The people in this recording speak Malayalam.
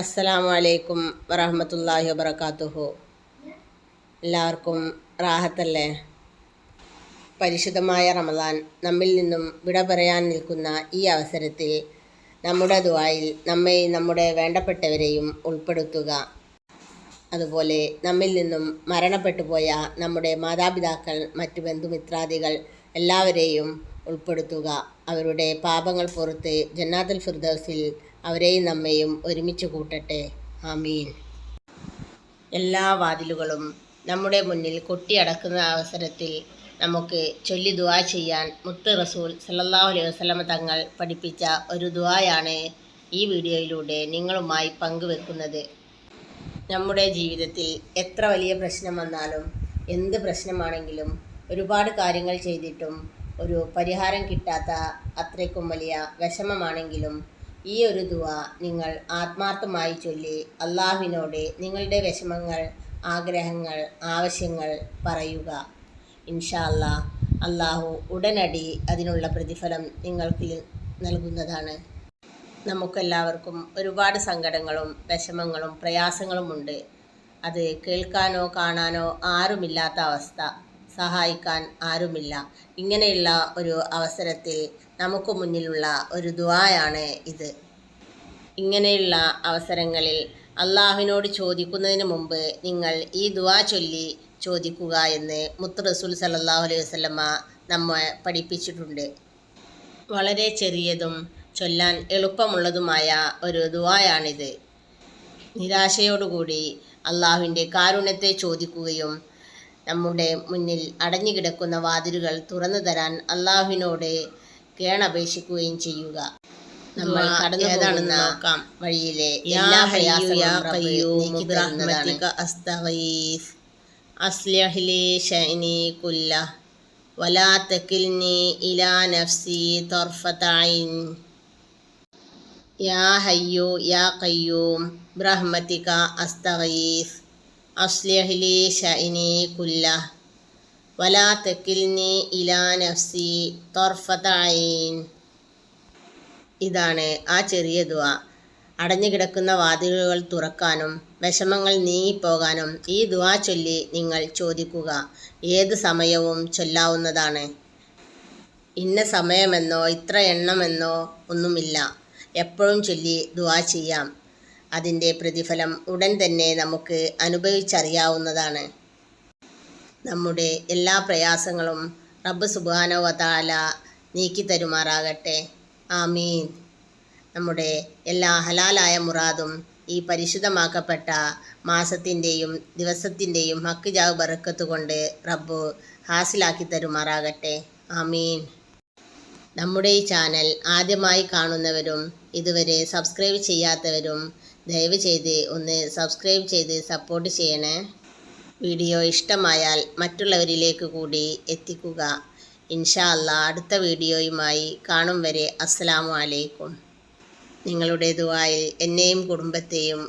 അസ്സലാമു അലൈക്കും വറഹമത്തല്ലാഹി വബർക്കാത്തുഹു എല്ലാവർക്കും റാഹത്തല്ലേ? പരിശുദ്ധമായ റമദാൻ നമ്മിൽ നിന്നും വിട പറയാൻ നിൽക്കുന്ന ഈ അവസരത്തിൽ നമ്മുടെ ദുആയിൽ നമ്മെയും നമ്മുടെ വേണ്ടപ്പെട്ടവരെയും ഉൾപ്പെടുത്തുക. അതുപോലെ നമ്മിൽ നിന്നും മരണപ്പെട്ടു പോയ നമ്മുടെ മാതാപിതാക്കൾ മറ്റു ബന്ധുമിത്രാദികൾ എല്ലാവരെയും ഉൾപ്പെടുത്തുക. അവരുടെ പാപങ്ങൾ പുറത്ത് ജന്നാത്തുൽ ഫിർദൗസിൽ അവരെയും നമ്മയും ഒരുമിച്ച് കൂട്ടട്ടെ. ആമീൻ. എല്ലാ വാതിലുകളും നമ്മുടെ മുന്നിൽ കൊട്ടിയടക്കുന്ന അവസരത്തിൽ നമുക്ക് ചൊല്ലി ദുവാ ചെയ്യാൻ മുത്ത് റസൂൽ സല്ലല്ലാഹു അലൈഹി വസ്ലമ തങ്ങൾ പഠിപ്പിച്ച ഒരു ദുവായാണ് ഈ വീഡിയോയിലൂടെ നിങ്ങളുമായി പങ്കുവെക്കുന്നത്. നമ്മുടെ ജീവിതത്തിൽ എത്ര വലിയ പ്രശ്നം വന്നാലും എന്ത് പ്രശ്നമാണെങ്കിലും ഒരുപാട് കാര്യങ്ങൾ ചെയ്തിട്ടും ഒരു പരിഹാരം കിട്ടാത്ത അത്രയ്ക്കും വലിയ വിഷമമാണെങ്കിലും ഈ ഒരു ദുവ നിങ്ങൾ ആത്മാർത്ഥമായി ചൊല്ലി അള്ളാഹുവിനോട് നിങ്ങളുടെ വിഷമങ്ങൾ ആഗ്രഹങ്ങൾ ആവശ്യങ്ങൾ പറയുക. ഇൻഷാ അല്ലാ അള്ളാഹു ഉടനടി അതിനുള്ള പ്രതിഫലം നിങ്ങൾക്ക് നൽകുന്നതാണ്. നമുക്കെല്ലാവർക്കും ഒരുപാട് സങ്കടങ്ങളും വിഷമങ്ങളും പ്രയാസങ്ങളുമുണ്ട് അത് കേൾക്കാനോ കാണാനോ ആരുമില്ലാത്ത അവസ്ഥ. സഹായിക്കാൻ ആരുമില്ല. ഇങ്ങനെയുള്ള ഒരു അവസരത്തിൽ നമുക്ക് മുന്നിലുള്ള ഒരു ദുവായാണ് ഇത്. ഇങ്ങനെയുള്ള അവസരങ്ങളിൽ അള്ളാഹുവിനോട് ചോദിക്കുന്നതിന് മുമ്പ് നിങ്ങൾ ഈ ദുവാ ചൊല്ലി ചോദിക്കുക എന്ന് മുത്ത് റസൂൽ സല്ലല്ലാഹു അലൈഹി വസല്ലമ നമ്മെ പഠിപ്പിച്ചിട്ടുണ്ട്. വളരെ ചെറിയതും ചൊല്ലാൻ എളുപ്പമുള്ളതുമായ ഒരു ദുവായാണിത് നിരാശയോടുകൂടി അള്ളാഹുവിന്റെ കാരുണ്യത്തെ ചോദിക്കുകയും നമ്മുടെ മുന്നിൽ അടഞ്ഞുകിടക്കുന്ന വാതിലുകൾ തുറന്നു തരാൻ അള്ളാഹുവിനോട് കേണപേക്ഷിക്കുകയും ചെയ്യുക നമ്മൾ കടന്നു പോകുന്ന വഴിയിലെ എല്ലാ പ്രയാസങ്ങളും റബ്ബ് നീക്കി തരുന്നതാണ്. أصلح لي شأني كله ولا تكلني إلى نفسي طرفة عين يا حي يا قيوم برحمتك أستغيث أصلح لي شأني كله വലാ ഇലാ നഫ്സി ഇതാണ് ആ ചെറിയ ദുവ അടഞ്ഞു കിടക്കുന്ന വാതിലുകൾ തുറക്കാനും വിഷമങ്ങൾ നീങ്ങിപ്പോകാനും ഈ ദുവാ ചൊല്ലി നിങ്ങൾ ചോദിക്കുക. ഏത് സമയവും ചൊല്ലാവുന്നതാണ്. ഇന്ന സമയമെന്നോ ഇത്ര എണ്ണമെന്നോ ഒന്നുമില്ല. എപ്പോഴും ചൊല്ലി ദുവാ ചെയ്യാം. അതിന്റെ പ്രതിഫലം ഉടൻ തന്നെ നമുക്ക് അനുഭവിച്ചറിയാവുന്നതാണ്. നമ്മുടെ എല്ലാ പ്രയാസങ്ങളും റബ്ബ് സുബാനോ വതാല നീക്കി തരുമാറാകട്ടെ. ആമീൻ. നമ്മുടെ എല്ലാ ഹലാലായ മുറാദും ഈ പരിശുദ്ധമാക്കപ്പെട്ട മാസത്തിന്റെയും ദിവസത്തിന്റെയും ഹക്ക് ജാവ് ബറക്കത്ത് കൊണ്ട് റബ്ബ് ഹാസിലാക്കി തരുമാറാകട്ടെ. ആമീൻ. നമ്മുടെ ഈ ചാനൽ ആദ്യമായി കാണുന്നവരും ഇതുവരെ സബ്സ്ക്രൈബ് ചെയ്യാത്തവരും ദയവ് ചെയ്ത് ഒന്ന് സബ്സ്ക്രൈബ് ചെയ്ത് സപ്പോർട്ട് ചെയ്യണേ. വീഡിയോ ഇഷ്ടമായാൽ മറ്റുള്ളവരിലേക്ക് കൂടി എത്തിക്കുക. ഇൻഷാ അല്ല അടുത്ത വീഡിയോയുമായി കാണും വരെ. അസ്സലാമു അലൈക്കും. നിങ്ങളുടെ ദുആയിൽ എന്നെയും കുടുംബത്തെയും